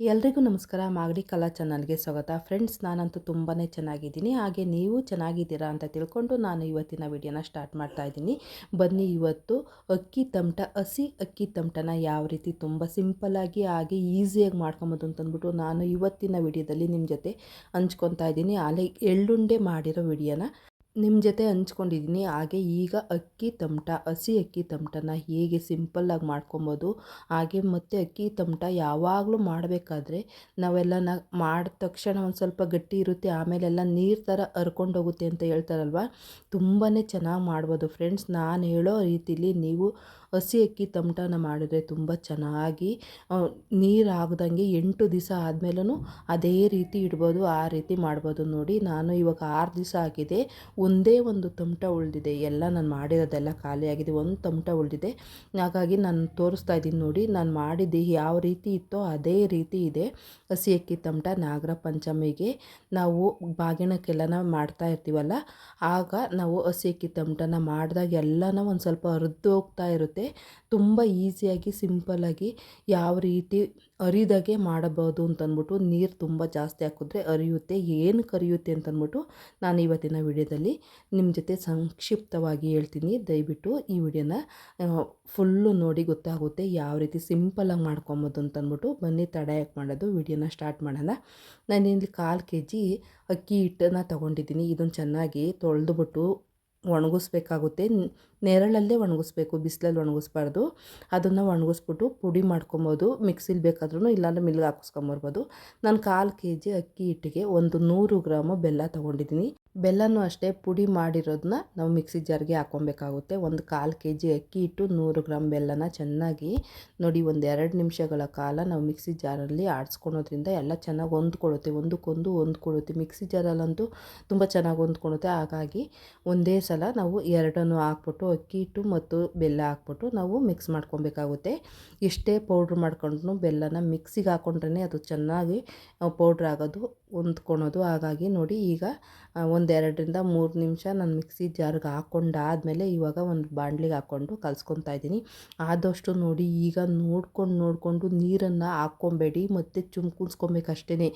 ಎಲ್ರಿಗೂ ನಮಸ್ಕಾರ. ಮಾಗಡಿ ಕಲಾ ಚಾನಲ್ಗೆ ಸ್ವಾಗತ. ಫ್ರೆಂಡ್ಸ್, ನಾನಂತೂ ತುಂಬಾ ಚೆನ್ನಾಗಿದ್ದೀನಿ. ಹಾಗೆ ನೀವು ಚೆನ್ನಾಗಿದ್ದೀರಾ ಅಂತ ತಿಳ್ಕೊಂಡು ನಾನು ಇವತ್ತಿನ ವಿಡಿಯೋನ ಸ್ಟಾರ್ಟ್ ಮಾಡ್ತಾ ಇದ್ದೀನಿ. ಬನ್ನಿ, ಇವತ್ತು ಅಕ್ಕಿ ತಮಟ ಹಸಿ ಅಕ್ಕಿ ತಮಟನ ಯಾವ ರೀತಿ ತುಂಬ ಸಿಂಪಲ್ಲಾಗಿ ಹಾಗೆ ಈಸಿಯಾಗಿ ಮಾಡ್ಕೊಬೋದು ಅಂತಂದ್ಬಿಟ್ಟು ನಾನು ಇವತ್ತಿನ ವಿಡಿಯೋದಲ್ಲಿ ನಿಮ್ಮ ಜೊತೆ ಹಂಚ್ಕೊತಾ ಇದ್ದೀನಿ. ಆಲೆ ಎಳ್ಳುಂಡೆ ಮಾಡಿರೋ ವಿಡಿಯೋನ. ನಿಮ್ಮ ಜೊತೆ ಹಂಚ್ಕೊಂಡಿದ್ದೀನಿ ಹಾಗೆ ಈಗ ಅಕ್ಕಿ ತಮಟ, ಹಸಿ ಅಕ್ಕಿ ತಮಟನ ಹೇಗೆ ಸಿಂಪಲ್ಲಾಗಿ ಮಾಡ್ಕೊಬೋದು, ಹಾಗೆ ಮತ್ತು ಅಕ್ಕಿ ತಮಟ ಯಾವಾಗಲೂ ಮಾಡಬೇಕಾದ್ರೆ ನಾವೆಲ್ಲ ಮಾಡಿದ ತಕ್ಷಣ ಒಂದು ಸ್ವಲ್ಪ ಗಟ್ಟಿ ಇರುತ್ತೆ, ಆಮೇಲೆಲ್ಲ ನೀರು ಥರ ಹರ್ಕೊಂಡೋಗುತ್ತೆ ಅಂತ ಹೇಳ್ತಾರಲ್ವ? ತುಂಬಾ ಚೆನ್ನಾಗಿ ಮಾಡ್ಬೋದು ಫ್ರೆಂಡ್ಸ್. ನಾನು ಹೇಳೋ ರೀತಿಲಿ ನೀವು ಹಸಿ ಅಕ್ಕಿ ತಮಟನ ಮಾಡಿದ್ರೆ ತುಂಬ ಚೆನ್ನಾಗಿ ನೀರು ಆಗದಂಗೆ ಎಂಟು ದಿವಸ ಆದಮೇಲೂ ಅದೇ ರೀತಿ ಇಡ್ಬೋದು, ಆ ರೀತಿ ಮಾಡ್ಬೋದು. ನೋಡಿ, ನಾನು ಇವಾಗ ಆರು ದಿವಸ ಆಗಿದೆ. ಒಂದೇ ಒಂದು ತಮಟ ಉಳಿದಿದೆ. ಎಲ್ಲ ನಾನು ಮಾಡಿರೋದೆಲ್ಲ ಖಾಲಿಯಾಗಿದೆ. ಒಂದು ತಮಟ ಉಳಿದಿದೆ. ಹಾಗಾಗಿ ನಾನು ತೋರಿಸ್ತಾ ಇದ್ದೀನಿ ನೋಡಿ. ನಾನು ಮಾಡಿದ್ದು ಯಾವ ರೀತಿ ಇತ್ತೋ ಅದೇ ರೀತಿ ಇದೆ. ಹಸಿ ಅಕ್ಕಿ ತಮಟ ನಾಗರ ಪಂಚಮಿಗೆ ನಾವು ಬಾಗಿಣಕ್ಕೆಲ್ಲನ ಮಾಡ್ತಾ ಇರ್ತೀವಲ್ಲ, ಆಗ ನಾವು ಹಸಿ ಅಕ್ಕಿ ತಮಟನ ಮಾಡಿದಾಗ ಎಲ್ಲನೂ ಒಂದು ಸ್ವಲ್ಪ ಹರಿದು ಹೋಗ್ತಾ ಇರುತ್ತೆ. ತುಂಬ ಈಸಿಯಾಗಿ, ಸಿಂಪಲ್ಲಾಗಿ ಯಾವ ರೀತಿ ಅರಿದಾಗೆ ಮಾಡಬಹುದು ಅಂತಂದ್ಬಿಟ್ಟು ನೀರು ತುಂಬ ಜಾಸ್ತಿ ಹಾಕಿದ್ರೆ ಅರಿಯುತ್ತೆ. ಏನು ಕರಿಯುತ್ತೆ ಅಂತಂದ್ಬಿಟ್ಟು ನಾನು ಇವತ್ತಿನ ವಿಡಿಯೋದಲ್ಲಿ ನಿಮ್ಮ ಜೊತೆ ಸಂಕ್ಷಿಪ್ತವಾಗಿ ಹೇಳ್ತೀನಿ. ದಯವಿಟ್ಟು ಈ ವಿಡಿಯೋನ ಫುಲ್ಲು ನೋಡಿ ಗೊತ್ತಾಗುತ್ತೆ ಯಾವ ರೀತಿ ಸಿಂಪಲಾಗಿ ಮಾಡ್ಕೊಬೋದು ಅಂತಂದ್ಬಿಟ್ಟು ಬನ್ನಿ ತಡ ಯಾಕೆ ಮಾಡೋದು. ವಿಡಿಯೋನ ಸ್ಟಾರ್ಟ್ ಮಾಡೋಣ. ನಾನಿಲ್ಲಿ ಕಾಲು ಕೆ ಜಿ ಅಕ್ಕಿ ಹಿಟ್ಟನ್ನು ತೊಗೊಂಡಿದ್ದೀನಿ. ಇದನ್ನು ಚೆನ್ನಾಗಿ ತೊಳೆದುಬಿಟ್ಟು ಒಣಗಿಸ್ಬೇಕಾಗುತ್ತೆ. ನೆರಳಲ್ಲೇ ಒಣಗಿಸ್ಬೇಕು, ಬಿಸಿಲಲ್ಲಿ ಒಣಗಿಸ್ಬಾರ್ದು. ಅದನ್ನು ಒಣಗಿಸ್ಬಿಟ್ಟು ಪುಡಿ ಮಾಡ್ಕೊಬೋದು. ಮಿಕ್ಸಿಲಿ ಬೇಕಾದ್ರೂ ಇಲ್ಲಾಂದ್ರೆ ಮಿಲ್ಗೆ ಹಾಕಿಸ್ಕೊಂಬರ್ಬೋದು. ನಾನು ಕಾಲು ಕೆ ಜಿ ಅಕ್ಕಿ ಹಿಟ್ಟಿಗೆ ಒಂದು ನೂರು ಗ್ರಾಮು ಬೆಲ್ಲ ತೊಗೊಂಡಿದ್ದೀನಿ. ಬೆಲ್ಲನೂ ಅಷ್ಟೇ ಪುಡಿ ಮಾಡಿರೋದನ್ನ ನಾವು ಮಿಕ್ಸಿ ಜಾರ್ಗೆ ಹಾಕ್ಕೊಬೇಕಾಗುತ್ತೆ. ಒಂದು ಕಾಲು ಕೆ ಜಿ ಅಕ್ಕಿ ಇಟ್ಟು ನೂರು ಗ್ರಾಮ್ ಬೆಲ್ಲನ ಚೆನ್ನಾಗಿ ನೋಡಿ ಒಂದು ಎರಡು ನಿಮಿಷಗಳ ಕಾಲ ನಾವು ಮಿಕ್ಸಿ ಜಾರಲ್ಲಿ ಆಡಿಸ್ಕೊಳೋದ್ರಿಂದ ಎಲ್ಲ ಚೆನ್ನಾಗಿ ಹೊಂದ್ಕೊಳ್ಳುತ್ತೆ. ಒಂದಕ್ಕೊಂದು ಹೊಂದ್ಕೊಳ್ಳುತ್ತೆ. ಮಿಕ್ಸಿ ಜಾರಲ್ಲಂತೂ ತುಂಬ ಚೆನ್ನಾಗಿ ಹೊಂದ್ಕೊಳುತ್ತೆ ಹಾಗಾಗಿ ಒಂದೇ ಸಲ ನಾವು ಎರಡನ್ನು ಹಾಕ್ಬಿಟ್ಟು ಅಕ್ಕಿ ಹಿಟ್ಟು ಮತ್ತು ಬೆಲ್ಲ ಹಾಕ್ಬಿಟ್ಟು ನಾವು ಮಿಕ್ಸ್ ಮಾಡ್ಕೊಬೇಕಾಗುತ್ತೆ. ಎಷ್ಟೇ ಪೌಡ್ರ್ ಮಾಡ್ಕೊಂಡ್ರು ಬೆಲ್ಲನ ಮಿಕ್ಸಿಗೆ ಹಾಕ್ಕೊಂಡ್ರೆ ಅದು ಚೆನ್ನಾಗಿ ಪೌಡ್ರ್ ಆಗೋದು ಹೊಂದ್ಕೊಳೋದು. ಹಾಗಾಗಿ ನೋಡಿ ಈಗ ಒಂದೆರಡರಿಂದ ಮೂರು ನಿಮಿಷ ನಾನು ಮಿಕ್ಸಿ ಜಾರ್ಗೆ ಹಾಕ್ಕೊಂಡಾದಮೇಲೆ ಇವಾಗ ಒಂದು ಬಾಣಲಿಗೆ ಹಾಕ್ಕೊಂಡು ಕಲ್ಸ್ಕೊತಾ ಇದ್ದೀನಿ. ಆದಷ್ಟು ನೋಡಿ ಈಗ ನೋಡ್ಕೊಂಡು ನೋಡಿಕೊಂಡು ನೀರನ್ನು ಹಾಕ್ಕೊಬೇಡಿ, ಮತ್ತು ಚುಮ್ಕುನ್ಸ್ಕೊಬೇಕು ಅಷ್ಟೇ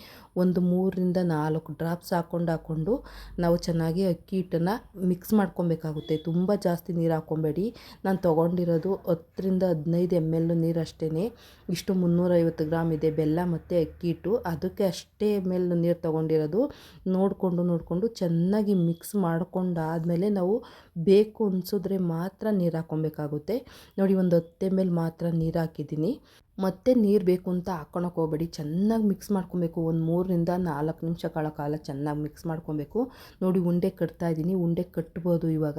ಒಂದು ಮೂರರಿಂದ ನಾಲ್ಕು ಡ್ರಾಪ್ಸ್ ಹಾಕ್ಕೊಂಡು ಹಾಕ್ಕೊಂಡು ನಾವು ಚೆನ್ನಾಗಿ ಅಕ್ಕಿ ಹಿಟ್ಟನ್ನು ಮಿಕ್ಸ್ ಮಾಡ್ಕೊಬೇಕಾಗುತ್ತೆ. ತುಂಬ ಜಾಸ್ತಿ ನೀರು ಹಾಕ್ಕೊಬೇಡಿ. ನಾನು ತೊಗೊಂಡಿರೋದು ಹತ್ತರಿಂದ ಹದಿನೈದು ಎಂ ಎಲ್ ನೀರು ಅಷ್ಟೇ ಇಷ್ಟು ಮುನ್ನೂರೈವತ್ತು ಗ್ರಾಮ್ ಇದೆ ಬೆಲ್ಲ ಮತ್ತು ಅಕ್ಕಿ ಹಿಟ್ಟು. ಅದಕ್ಕೆ ಅಷ್ಟೇ ಎಂ ನೀರು ತೊಗೊಂಡಿರೋದು, ನೋಡಿಕೊಂಡು ನೋಡಿಕೊಂಡು ಚೆನ್ನಾಗಿ ಮಿಕ್ಸ್ ಮಾಡ್ಕೊಂಡಾದಮೇಲೆ ನಾವು ಬೇಕು ಅನಿಸಿದ್ರೆ ಮಾತ್ರ ನೀರು ಹಾಕ್ಕೊಬೇಕಾಗುತ್ತೆ. ನೋಡಿ, ಒಂದು ಹತ್ತು ಮೇಲೆ ಮಾತ್ರ ನೀರು ಹಾಕಿದ್ದೀನಿ. ಮತ್ತೆ ನೀರು ಬೇಕು ಅಂತ ಹಾಕ್ಕೊಳಕ್ಕೆ ಹೋಗ್ಬೇಡಿ. ಚೆನ್ನಾಗಿ ಮಿಕ್ಸ್ ಮಾಡ್ಕೊಬೇಕು. ಒಂದು ಮೂರರಿಂದ ನಾಲ್ಕು ನಿಮಿಷಗಳ ಕಾಲ ಚೆನ್ನಾಗಿ ಮಿಕ್ಸ್ ಮಾಡ್ಕೊಬೇಕು. ನೋಡಿ ಉಂಡೆ ಕಟ್ತಾ ಇದ್ದೀನಿ ಉಂಡೆ ಕಟ್ಬೋದು ಇವಾಗ.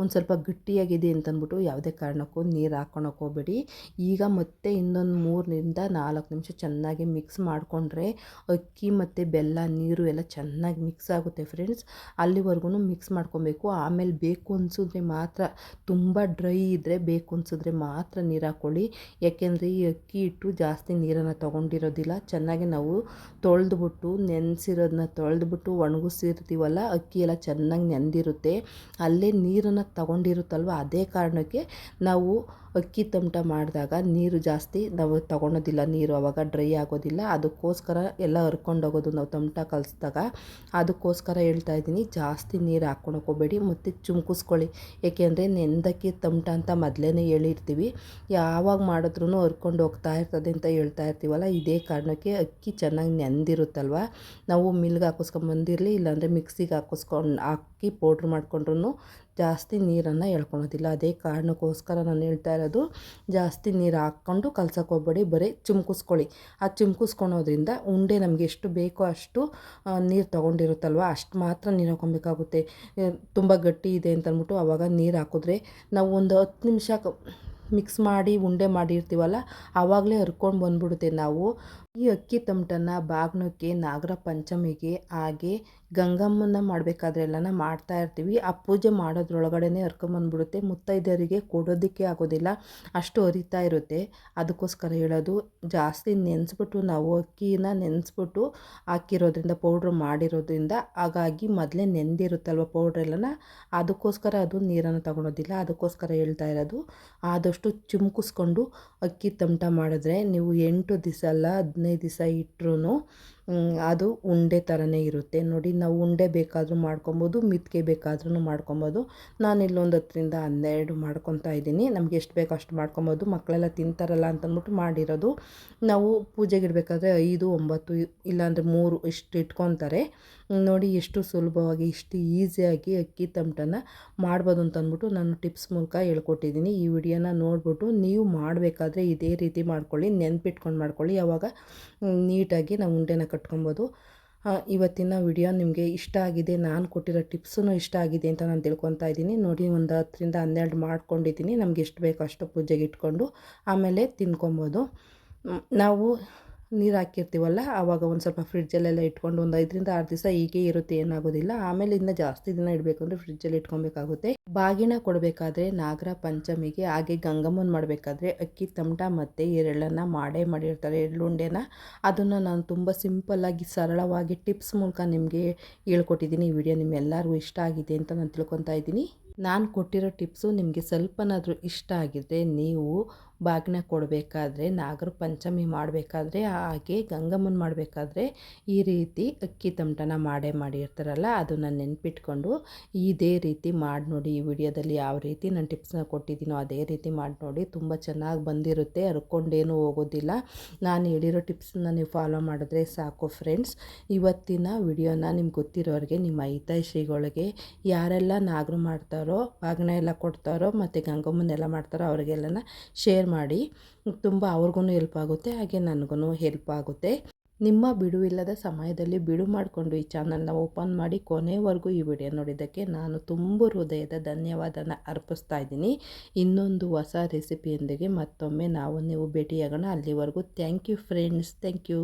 ಒಂದು ಸ್ವಲ್ಪ ಗಟ್ಟಿಯಾಗಿದೆ ಅಂತಂದ್ಬಿಟ್ಟು ಯಾವುದೇ ಕಾರಣಕ್ಕೂ ನೀರು ಹಾಕ್ಕೊಳಕ್ಕೆ ಹೋಗ್ಬೇಡಿ. ಈಗ ಮತ್ತೆ ಇನ್ನೊಂದು ಮೂರರಿಂದ ನಾಲ್ಕು ನಿಮಿಷ ಚೆನ್ನಾಗಿ ಮಿಕ್ಸ್ ಮಾಡಿಕೊಂಡ್ರೆ ಅಕ್ಕಿ ಮತ್ತು ಬೆಲ್ಲ, ನೀರು ಎಲ್ಲ ಚೆನ್ನಾಗಿ ಮಿಕ್ಸ್ ಆಗುತ್ತೆ ಫ್ರೆಂಡ್ಸ್ ಅಲ್ಲಿವರೆಗೂ ಮಿಕ್ಸ್ ಮಾಡ್ಕೊಬೇಕು. ಆಮೇಲೆ ಬೇಕು ಅನಿಸಿದ್ರೆ ಮಾತ್ರ. ತುಂಬ ಡ್ರೈ ಇದ್ದರೆ ಬೇಕು ಅನಿಸಿದ್ರೆ ಮಾತ್ರ ನೀರು ಹಾಕ್ಕೊಳ್ಳಿ ಯಾಕೆಂದರೆ ಈ ಇಟ್ಟು ಜಾಸ್ತಿ ನೀರನ್ನು ತೊಗೊಂಡಿರೋದಿಲ್ಲ. ಚೆನ್ನಾಗಿ ನಾವು ತೊಳೆದ್ಬಿಟ್ಟು ನೆನೆಸಿರೋದನ್ನ ತೊಳೆದ್ಬಿಟ್ಟು ಒಣಗಿಸಿರ್ತೀವಲ್ಲ, ಅಕ್ಕಿ ಎಲ್ಲ ಚೆನ್ನಾಗಿ ನೆಂದಿರುತ್ತೆ. ಅಲ್ಲೇ ನೀರನ್ನು ತಗೊಂಡಿರುತ್ತಲ್ವ? ಅದೇ ಕಾರಣಕ್ಕೆ ನಾವು ಅಕ್ಕಿ ತಮಟ ಮಾಡಿದಾಗ ನೀರು ಜಾಸ್ತಿ ನಾವು ತಗೊಳೋದಿಲ್ಲ. ನೀರು ಅವಾಗ ಡ್ರೈ ಆಗೋದಿಲ್ಲ. ಅದಕ್ಕೋಸ್ಕರ ಎಲ್ಲ ಹರ್ಕೊಂಡೋಗೋದು ನಾವು ತಮಟ ಕಲಿಸಿದಾಗ. ಅದಕ್ಕೋಸ್ಕರ ಹೇಳ್ತಾ ಇದ್ದೀನಿ, ಜಾಸ್ತಿ ನೀರು ಹಾಕ್ಕೊಳಕ್ಕೆ ಮತ್ತು ಚುಮ್ಕಿಸ್ಕೊಳ್ಳಿ. ಏಕೆಂದರೆ ನೆಂದಕ್ಕಿ ತಮಟ ಅಂತ ಮೊದಲೇ ಹೇಳಿರ್ತೀವಿ. ಯಾವಾಗ ಮಾಡಿದ್ರೂ ಹರ್ಕೊಂಡು ಹೋಗ್ತಾ ಇರ್ತದೆ ಅಂತ ಹೇಳ್ತಾ ಇರ್ತೀವಲ್ಲ, ಇದೇ ಕಾರಣಕ್ಕೆ ಅಕ್ಕಿ ಚೆನ್ನಾಗಿ ನೆಂದಿರುತ್ತಲ್ವ? ನಾವು ಮಿಲ್ಗೆ ಹಾಕಿಸ್ಕೊಂಬಂದಿರಲಿ ಇಲ್ಲಾಂದರೆ ಮಿಕ್ಸಿಗೆ ಹಾಕಿಸ್ಕೊಂಡು ಅಕ್ಕಿ ಪೌಡ್ರ್ ಮಾಡ್ಕೊಂಡ್ರೂ ಜಾಸ್ತಿ ನೀರನ್ನು ಎಳ್ಕೊಳೋದಿಲ್ಲ. ಅದೇ ಕಾರಣಕ್ಕೋಸ್ಕರ ನಾನು ಹೇಳ್ತಾ ಇರೋದು, ಜಾಸ್ತಿ ನೀರು ಹಾಕ್ಕೊಂಡು ಕಲ್ಸಕ್ಕೆ ಹೋಗ್ಬೇಡಿ, ಬರೀ ಚುಮ್ಕಿಸ್ಕೊಳ್ಳಿ. ಆ ಚುಮ್ಕಿಸ್ಕೊಳೋದ್ರಿಂದ ಉಂಡೆ ನಮಗೆ ಎಷ್ಟು ಬೇಕೋ ಅಷ್ಟು ನೀರು ತೊಗೊಂಡಿರುತ್ತಲ್ವ? ಅಷ್ಟು ಮಾತ್ರ ನೀರು ಹಾಕೊಬೇಕಾಗುತ್ತೆ. ತುಂಬ ಗಟ್ಟಿ ಇದೆ ಅಂತಂದ್ಬಿಟ್ಟು ಆವಾಗ ನೀರು ಹಾಕಿದ್ರೆ ನಾವು ಒಂದು ಹತ್ತು ನಿಮಿಷ ಮಿಕ್ಸ್ ಮಾಡಿ ಉಂಡೆ ಮಾಡಿರ್ತೀವಲ್ಲ ಆವಾಗಲೇ ಹರ್ಕೊಂಡು ಬಂದ್ಬಿಡುತ್ತೆ ನಾವು. ಈ ಅಕ್ಕಿ ತಮಟನ್ನ ಬಾಗ್ನಕ್ಕೆ ನಾಗರ ಪಂಚಮಿಗೆ ಹಾಗೆ ಗಂಗಮ್ಮನ ಮಾಡಬೇಕಾದ್ರೆ ಎಲ್ಲನ ಮಾಡ್ತಾ ಇರ್ತೀವಿ. ಆ ಪೂಜೆ ಮಾಡೋದ್ರೊಳಗಡೆನೆ ಹರ್ಕೊಂಬಂದ್ಬಿಡುತ್ತೆ ಮುತ್ತೈದರಿಗೆ ಕೊಡೋದಕ್ಕೆ ಆಗೋದಿಲ್ಲ. ಅಷ್ಟು ಹರಿತಾ ಇರುತ್ತೆ. ಅದಕ್ಕೋಸ್ಕರ ಹೇಳೋದು, ಜಾಸ್ತಿ ನೆನೆಸ್ಬಿಟ್ಟು ನಾವು ಅಕ್ಕಿನ ನೆನೆಸ್ಬಿಟ್ಟು ಹಾಕಿರೋದ್ರಿಂದ, ಪೌಡ್ರ್ ಮಾಡಿರೋದ್ರಿಂದ, ಹಾಗಾಗಿ ಮೊದಲೇ ನೆಂದಿರುತ್ತಲ್ವ ಪೌಡ್ರೆಲ್ಲನ ಅದಕ್ಕೋಸ್ಕರ ಅದು ನೀರನ್ನು ತಗೊಳೋದಿಲ್ಲ ಅದಕ್ಕೋಸ್ಕರ ಹೇಳ್ತಾ ಇರೋದು, ಆದಷ್ಟು ಚಿಮ್ಕಿಸ್ಕೊಂಡು ಅಕ್ಕಿ ತಮಟ ಮಾಡಿದ್ರೆ ನೀವು ಎಂಟು ದಿವಸ ಅಲ್ಲ ಹದಿನೈದು ದಿವಸ ಇಟ್ಟರು ಅದು ಉಂಡೆ ಥರನೇ ಇರುತ್ತೆ. ನೋಡಿ, ನಾವು ಉಂಡೆ ಬೇಕಾದರೂ ಮಾಡ್ಕೊಬೋದು, ಮಿತ್ಕೆ ಬೇಕಾದ್ರೂ ಮಾಡ್ಕೊಬೋದು. ನಾನು ಇಲ್ಲೊಂದು ಹತ್ತರಿಂದ ಹನ್ನೆರಡು ಮಾಡ್ಕೊತಾ ಇದ್ದೀನಿ. ನಮಗೆ ಎಷ್ಟು ಬೇಕೋ ಅಷ್ಟು ಮಾಡ್ಕೊಬೋದು. ಮಕ್ಕಳೆಲ್ಲ ತಿಂತಾರಲ್ಲ ಅಂತಂದ್ಬಿಟ್ಟು ಮಾಡಿರೋದು. ನಾವು ಪೂಜೆಗೆ ಇಡಬೇಕಾದ್ರೆ ಐದು, ಒಂಬತ್ತು, ಇಲ್ಲಾಂದರೆ ಮೂರು ಇಷ್ಟು ಇಟ್ಕೊತಾರೆ. ನೋಡಿ, ಎಷ್ಟು ಸುಲಭವಾಗಿ, ಇಷ್ಟು ಈಸಿಯಾಗಿ ಅಕ್ಕಿ ತಮಟನ ಮಾಡ್ಬೋದು ಅಂತಂದ್ಬಿಟ್ಟು ನಾನು ಟಿಪ್ಸ್ ಮೂಲಕ ಹೇಳ್ಕೊಟ್ಟಿದ್ದೀನಿ. ಈ ವಿಡಿಯೋನ ನೋಡಿಬಿಟ್ಟು ನೀವು ಮಾಡಬೇಕಾದ್ರೆ ಇದೇ ರೀತಿ ಮಾಡ್ಕೊಳ್ಳಿ, ನೆನ್ಪಿಟ್ಕೊಂಡು ಮಾಡ್ಕೊಳ್ಳಿ. ಯಾವಾಗ ನೀಟಾಗಿ ನಾವು ಉಂಡೆನ ಕಟ್ಕೊಬೋದು. ಇವತ್ತಿನ ವಿಡಿಯೋ ನಿಮಗೆ ಇಷ್ಟ ಆಗಿದೆ, ನಾನು ಕೊಟ್ಟಿರೋ ಟಿಪ್ಸೂ ಇಷ್ಟ ಆಗಿದೆ ಅಂತ ನಾನು ತಿಳ್ಕೊತಾ ಇದ್ದೀನಿ. ನೋಡಿ ಒಂದು ಹತ್ತರಿಂದ ಹನ್ನೆರಡು ಮಾಡ್ಕೊಂಡಿದ್ದೀನಿ. ನಮ್ಗೆ ಎಷ್ಟು ಬೇಕೋ ಅಷ್ಟು ಪೂಜೆಗೆ ಇಟ್ಕೊಂಡು ಆಮೇಲೆ ತಿನ್ಕೊಬೋದು. ನಾವು ನೀರು ಹಾಕಿರ್ತೀವಲ್ಲ ಆವಾಗ ಒಂದು ಸ್ವಲ್ಪ ಫ್ರಿಡ್ಜಲ್ಲೆಲ್ಲ ಇಟ್ಕೊಂಡು ಒಂದು ಐದರಿಂದ ಆರು ದಿವಸ ಹೀಗೆ ಇರುತ್ತೆ, ಏನಾಗೋದಿಲ್ಲ. ಆಮೇಲೆ ಇನ್ನು ಜಾಸ್ತಿ ದಿನ ಇಡಬೇಕು ಅಂದರೆ ಫ್ರಿಡ್ಜಲ್ಲಿ ಇಟ್ಕೊಬೇಕಾಗುತ್ತೆ. ಬಾಗಿನ ಕೊಡಬೇಕಾದ್ರೆ ನಾಗರ ಪಂಚಮಿಗೆ, ಹಾಗೆ ಗಂಗಮ್ಮನ ಮಾಡಬೇಕಾದ್ರೆ ಅಕ್ಕಿ ತಮಟ ಮತ್ತು ಎರೆಳನ್ನು ಮಾಡೇ ಮಾಡಿರ್ತಾರೆ, ಎಳ್ಳುಂಡೆನ. ಅದನ್ನು ನಾನು ತುಂಬ ಸಿಂಪಲ್ಲಾಗಿ ಸರಳವಾಗಿ ಟಿಪ್ಸ್ ಮೂಲಕ ನಿಮಗೆ ಹೇಳ್ಕೊಟ್ಟಿದ್ದೀನಿ. ಈ ವಿಡಿಯೋ ನಿಮ್ಮೆಲ್ಲರಿಗೂ ಇಷ್ಟ ಆಗಿದೆ ಅಂತ ನಾನು ತಿಳ್ಕೊತಾ ಇದ್ದೀನಿ. ನಾನು ಕೊಟ್ಟಿರೋ ಟಿಪ್ಸು ನಿಮಗೆ ಸ್ವಲ್ಪನಾದರೂ ಇಷ್ಟ ಆಗಿದೆ ನೀವು ಬಾಗಿನ ಕೊಡಬೇಕಾದ್ರೆ, ನಾಗರ ಪಂಚಮಿ ಮಾಡಬೇಕಾದ್ರೆ, ಹಾಗೆ ಗಂಗಮ್ಮನ ಮಾಡಬೇಕಾದ್ರೆ ಈ ರೀತಿ ಅಕ್ಕಿ ತಮಟನ ಮಾಡೇ ಮಾಡಿರ್ತಾರಲ್ಲ ಅದನ್ನು ನೆನ್ಪಿಟ್ಕೊಂಡು ಇದೇ ರೀತಿ ಮಾಡಿ ನೋಡಿ, ಈ ವಿಡಿಯೋದಲ್ಲಿ ಯಾವ ರೀತಿ ನಾನು ಟಿಪ್ಸ್ನ ಕೊಟ್ಟಿದ್ದೀನೋ ಅದೇ ರೀತಿ ಮಾಡಿ ನೋಡಿ, ತುಂಬ ಚೆನ್ನಾಗಿ ಬಂದಿರುತ್ತೆ ಹರ್ಕೊಂಡೇನೂ ಹೋಗೋದಿಲ್ಲ. ನಾನು ಹೇಳಿರೋ ಟಿಪ್ಸನ್ನ ನೀವು ಫಾಲೋ ಮಾಡಿದ್ರೆ ಸಾಕು ಫ್ರೆಂಡ್ಸ್. ಇವತ್ತಿನ ವಿಡಿಯೋನ ನಿಮ್ಗೆ ಗೊತ್ತಿರೋರಿಗೆ, ನಿಮ್ಮ ಹಿತೈಷಿಗಳಿಗೆ, ಯಾರೆಲ್ಲ ನಾಗರು ಮಾಡ್ತಾರೋ ಬಾಗಿನ ಎಲ್ಲ ಕೊಡ್ತಾರೋ, ಮತ್ತು ಗಂಗಮ್ಮನೆಲ್ಲ ಮಾಡ್ತಾರೋ, ಅವರಿಗೆಲ್ಲನ ಶೇರ್ ಮಾಡಿ ತುಂಬ ಅವ್ರಿಗೂ ಹೆಲ್ಪ್ ಆಗುತ್ತೆ, ಹಾಗೆ ನನಗೂ ಹೆಲ್ಪ್ ಆಗುತ್ತೆ. ನಿಮ್ಮ ಬಿಡುವಿಲ್ಲದ ಸಮಯದಲ್ಲಿ ಬಿಡು ಮಾಡಿಕೊಂಡು ಈ ಚಾನಲ್ನ ಓಪನ್ ಮಾಡಿ ಕೊನೆವರೆಗೂ ಈ ವಿಡಿಯೋ ನೋಡಿದ್ದಕ್ಕೆ ನಾನು ತುಂಬ ಹೃದಯದ ಧನ್ಯವಾದನ ಅರ್ಪಿಸ್ತಾ ಇದ್ದೀನಿ. ಇನ್ನೊಂದು ಹೊಸ ರೆಸಿಪಿಯೊಂದಿಗೆ ಮತ್ತೊಮ್ಮೆ ನಾವು, ನೀವು ಭೇಟಿಯಾಗೋಣ. ಅಲ್ಲಿವರೆಗೂ thank you friends thank you